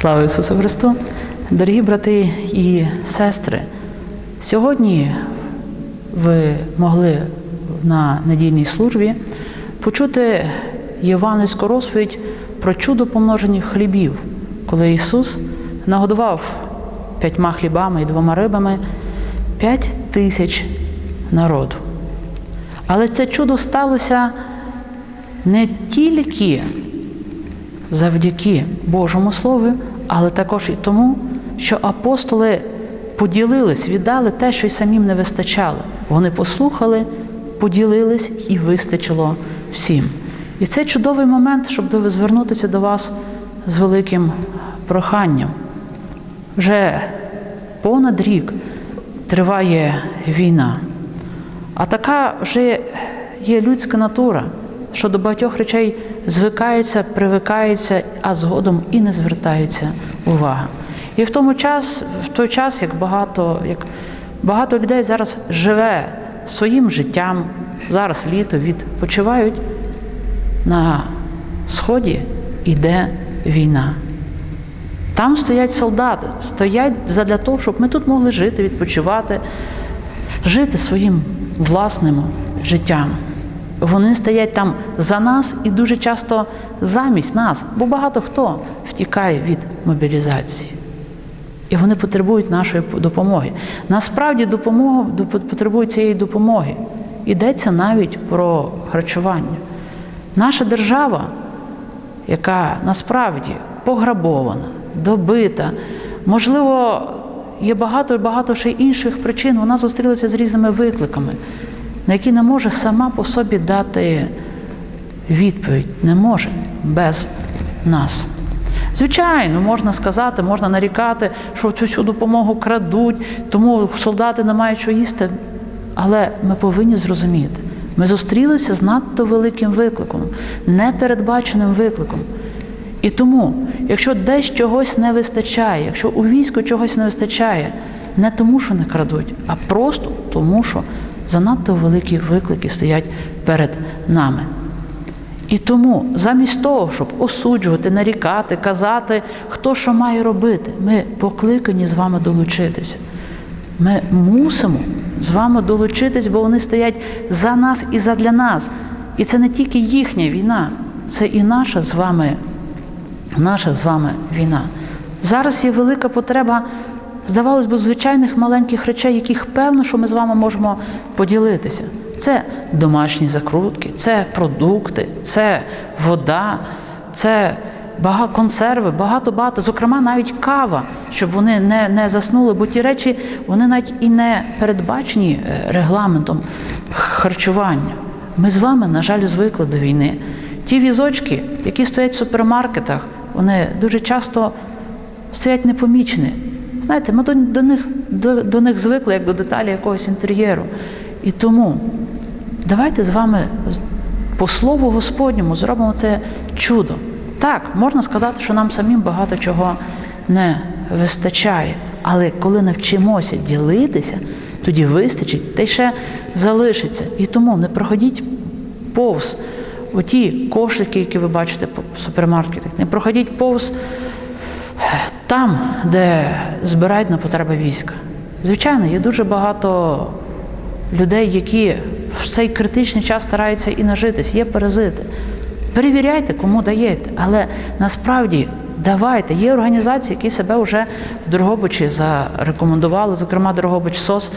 Слава Ісусу Христу! Дорогі брати і сестри, сьогодні ви могли на недільній службі почути євангельську розповідь про чудо помножених хлібів, коли Ісус нагодував п'ятьма хлібами і двома рибами п'ять тисяч народу. Але це чудо сталося не тільки завдяки Божому Слову, але також і тому, що апостоли поділились, віддали те, що й самим не вистачало. Вони послухали, поділились і вистачило всім. І це чудовий момент, щоб звернутися до вас з великим проханням. Вже понад рік триває війна, а така вже є людська натура, що до багатьох речей звикається, привикається, а згодом і не звертається увага. І в тому час, в той час, як багато, як багато людей зараз живе своїм життям, зараз літо відпочивають, на сході йде війна. Там стоять солдати, стоять задля того, щоб ми тут могли жити, відпочивати, жити своїм власним життям. Вони стоять там за нас і дуже часто замість нас, бо багато хто втікає від мобілізації. І вони потребують нашої допомоги. Насправді допомога потребують цієї допомоги. Йдеться навіть про харчування. Наша держава, яка насправді пограбована, добита, можливо, є багато і багато ще інших причин, вона зустрілася з різними викликами, на які не може сама по собі дати відповідь, не може без нас. Звичайно, можна сказати, можна нарікати, що цю всю допомогу крадуть, тому солдати не мають що їсти. Але ми повинні зрозуміти, ми зустрілися з надто великим викликом, непередбаченим викликом. І тому, якщо десь чогось не вистачає, якщо у війську чогось не вистачає, не тому, що не крадуть, а просто тому, що занадто великі виклики стоять перед нами. І тому, замість того, щоб осуджувати, нарікати, казати, хто що має робити, ми покликані з вами долучитися. Ми мусимо з вами долучитись, бо вони стоять за нас і задля нас. І це не тільки їхня війна, це і наша з вами, наша з вами війна. Зараз є велика потреба, здавалось би, звичайних маленьких речей, яких певно, що ми з вами можемо поділитися. Це домашні закрутки, це продукти, це вода, це багато консерви, багато-багато, зокрема, навіть кава, щоб вони не не заснули, бо ті речі вони навіть і не передбачені регламентом харчування. Ми з вами, на жаль, звикли до війни. Ті візочки, які стоять в супермаркетах, вони дуже часто стоять непомічені. Знаєте, ми до, до, них, до, до них звикли як до деталі якогось інтер'єру. І тому давайте з вами по слову Господньому зробимо це чудо. Так, можна сказати, що нам самим багато чого не вистачає. Але коли навчимося ділитися, тоді вистачить та й ще залишиться. І тому не проходіть повз оті кошики, які ви бачите по супермаркетах, не проходіть повз там, де збирають на потреби війська. Звичайно, є дуже багато людей, які в цей критичний час стараються і нажитись, є паразити. Перевіряйте, кому даєте, але насправді давайте. Є організації, які себе вже в Дорогобичі зарекомендували, зокрема Дорогобич СОС,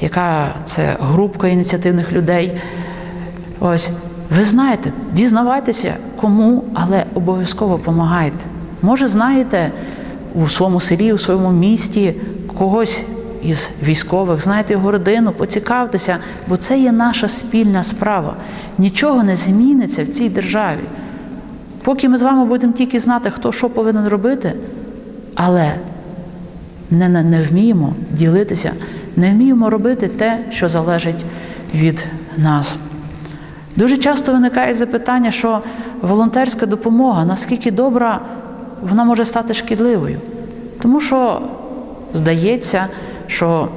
яка це групка ініціативних людей. Ось, ви знаєте, дізнавайтеся, кому, але обов'язково допомагайте. Може, знаєте у своєму селі, у своєму місті когось із військових, знаєте його родину, поцікавтеся, бо це є наша спільна справа. Нічого не зміниться в цій державі. Поки ми з вами будемо тільки знати, хто що повинен робити, але не, не, не вміємо ділитися, не вміємо робити те, що залежить від нас. Дуже часто виникає запитання, що волонтерська допомога, наскільки добра, вона може стати шкідливою. Тому що здається, що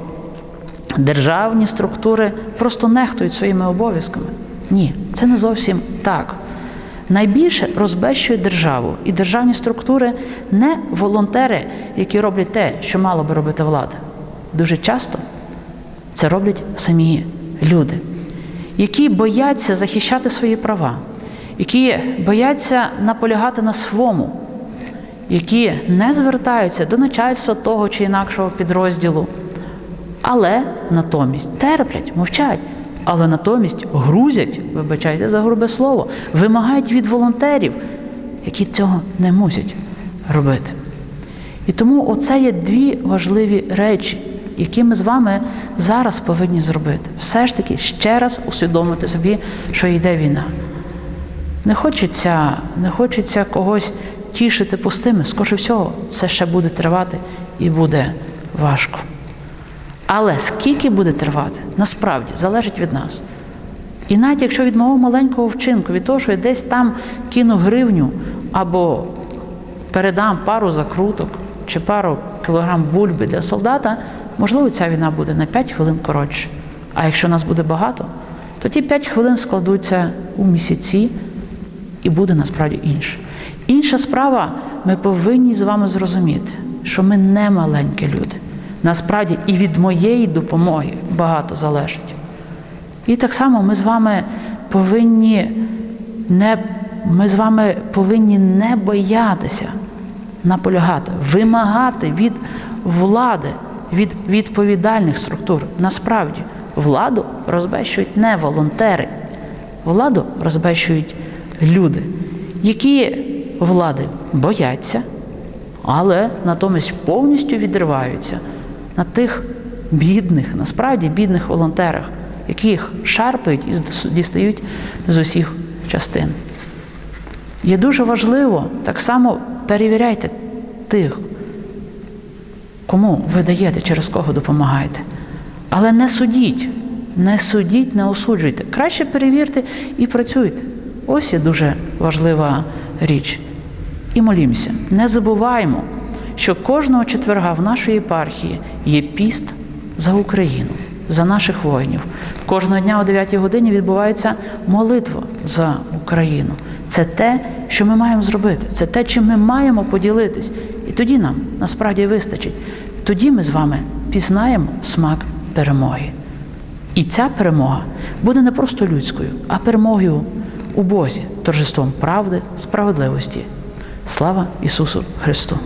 державні структури просто нехтують своїми обов'язками. Ні, це не зовсім так. Найбільше розбещує державу і державні структури не волонтери, які роблять те, що мало би робити влада. Дуже часто це роблять самі люди, які бояться захищати свої права, які бояться наполягати на своєму, які не звертаються до начальства того чи інакшого підрозділу, але натомість терплять, мовчать, але натомість грузять, вибачайте за грубе слово, вимагають від волонтерів, які цього не мусять робити. І тому оце є дві важливі речі, які ми з вами зараз повинні зробити. Все ж таки ще раз усвідомити собі, що йде війна. Не хочеться, не хочеться когось тішити пустими. Скоріше всього, це ще буде тривати і буде важко. Але скільки буде тривати, насправді залежить від нас. І навіть якщо від мого маленького вчинку, від того, що я десь там кину гривню або передам пару закруток чи пару кілограм бульби для солдата, можливо, ця війна буде на 5 хвилин коротше. А якщо нас буде багато, то ті 5 хвилин складуться у місяці і буде насправді інше. Інша справа, ми повинні з вами зрозуміти, що ми не маленькі люди. Насправді і від моєї допомоги багато залежить. І так само ми з вами повинні не, ми з вами повинні не боятися наполягати, вимагати від влади, від відповідальних структур. Насправді, владу розбещують не волонтери, владу розбещують люди, які влади бояться, але натомість повністю відриваються на тих бідних, насправді бідних волонтерах, які їх шарпають і дістають з усіх частин. Є дуже важливо так само перевіряйте тих, кому ви даєте, через кого допомагаєте. Але не судіть, не судіть, не осуджуйте. Краще перевірте і працюйте. Ось є дуже важлива річ. І молімося. Не забуваємо, що кожного четверга в нашій єпархії є піст за Україну, за наших воїнів. Кожного дня о 9 годині відбувається молитва за Україну. Це те, що ми маємо зробити, це те, чим ми маємо поділитись. І тоді нам насправді вистачить. Тоді ми з вами пізнаємо смак перемоги. І ця перемога буде не просто людською, а перемогою у Бозі, торжеством правди, справедливості. Слава Ісусу Христу!